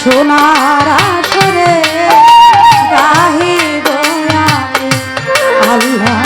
সোনার আসরে গাহি আল্লাহ।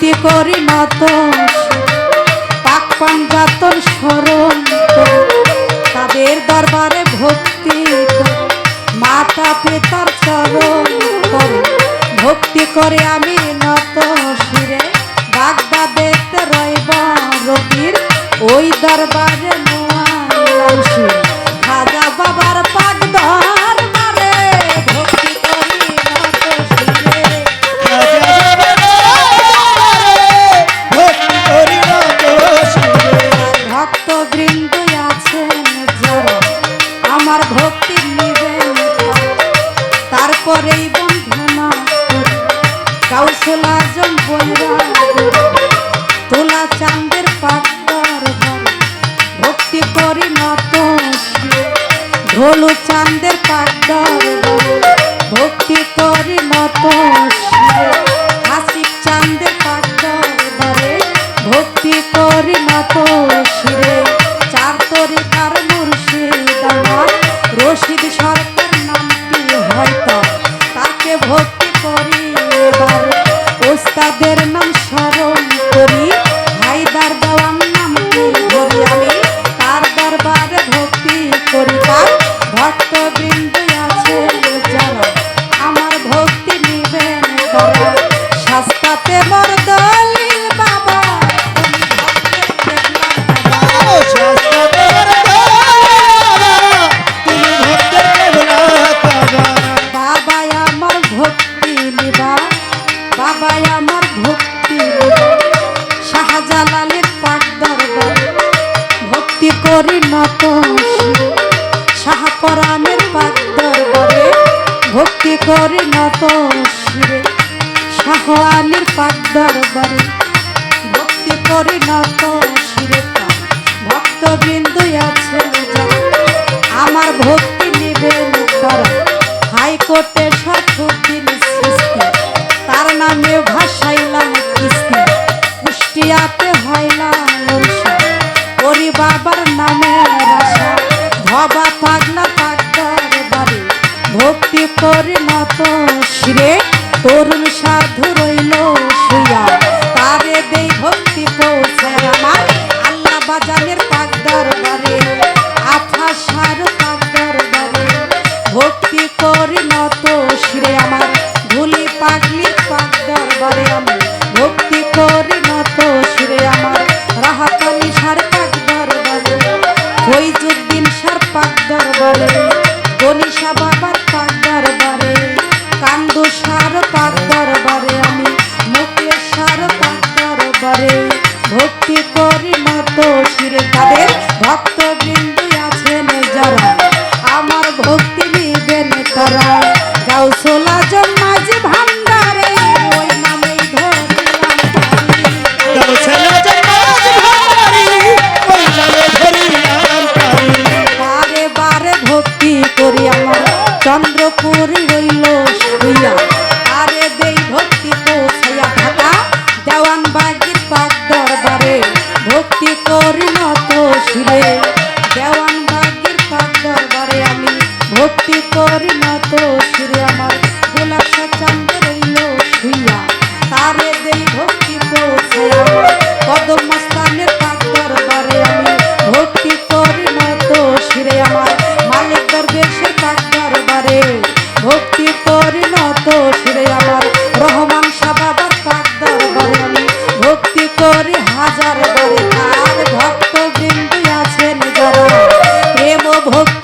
ভক্তি করি নত পাক পাঞ্জাতন স্মরণ তাদের দরবারে ভক্তি মাতা পিতার চরণ ভক্তি করে আমি চান্দ নতশি শাহপরাণের পাদ্দর বলে ভক্তি করি নতশিরে শাহ আলীর পাদ্দর বলে ভক্তি করি নতশিরে ভক্তবৃন্দ আছে আমার ভক্তি নিবেন করা। হাইকোর্টের সব ভক্তি সৃষ্টি। তার নামে করি হাজার করি তার ভক্ত বিন্দু আছেন যারা। প্রেম ভক্ত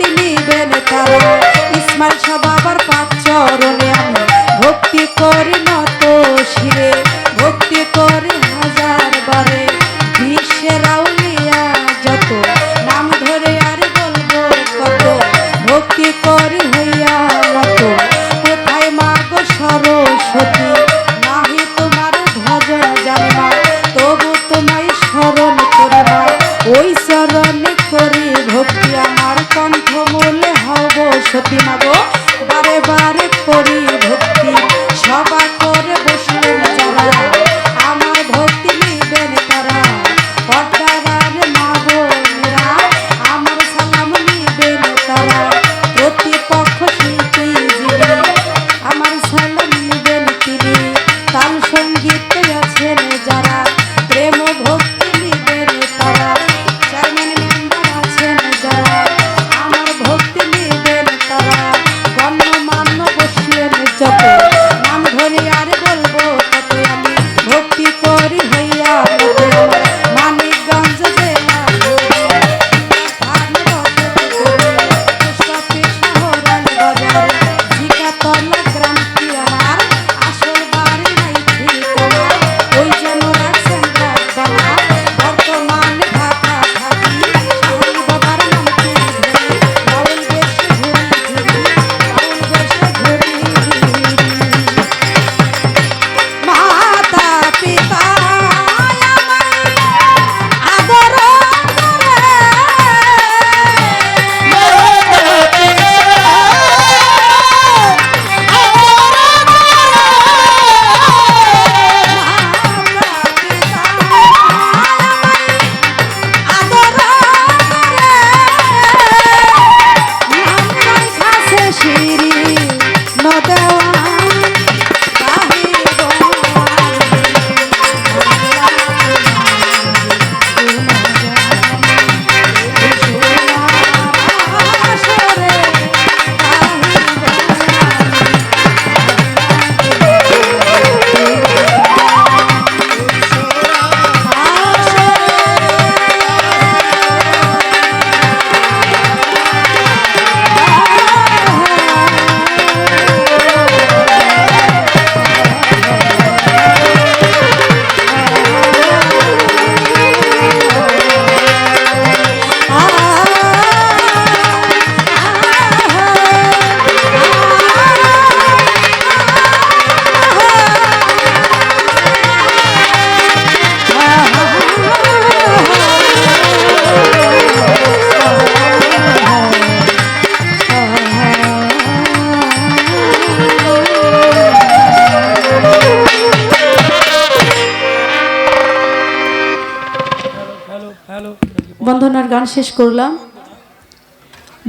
গান শেষ করলাম।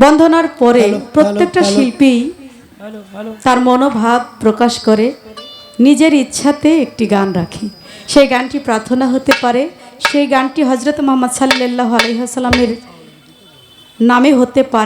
বন্ধনার পরে প্রত্যেকটা শিল্পী তার মনোভাব প্রকাশ করে নিজের ইচ্ছাতে একটি গান রাখে। সেই গানটি প্রার্থনা হতে পারে। সেই গানটি হজরত মোহাম্মদ সাল্লাহ আলহিহাসাল্লামের নামে হতে পারে।